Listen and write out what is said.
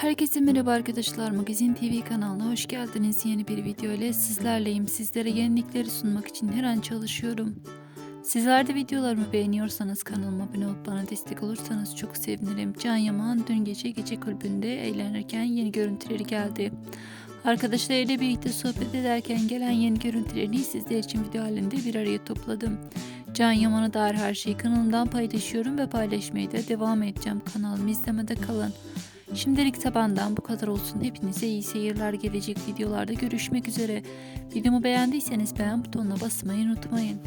Herkese merhaba arkadaşlar. Magazin TV kanalına hoş geldiniz. Yeni bir video ile sizlerleyim. Sizlere yenilikleri sunmak için her an çalışıyorum. Sizler de videolarımı beğeniyorsanız kanalıma abone olup bana destek olursanız çok sevinirim. Can Yaman dün gece gece kulübünde eğlenirken yeni görüntüleri geldi. Arkadaşlarıyla birlikte sohbet ederken gelen yeni görüntülerini sizler için video halinde bir araya topladım. Can Yaman'a dair her şeyi kanalımdan paylaşıyorum ve paylaşmaya da devam edeceğim. Kanalımı izlemede kalın. Şimdilik tabandan bu kadar olsun. Hepinize iyi seyirler gelecek videolarda görüşmek üzere. Videomu beğendiyseniz beğen butonuna basmayı unutmayın.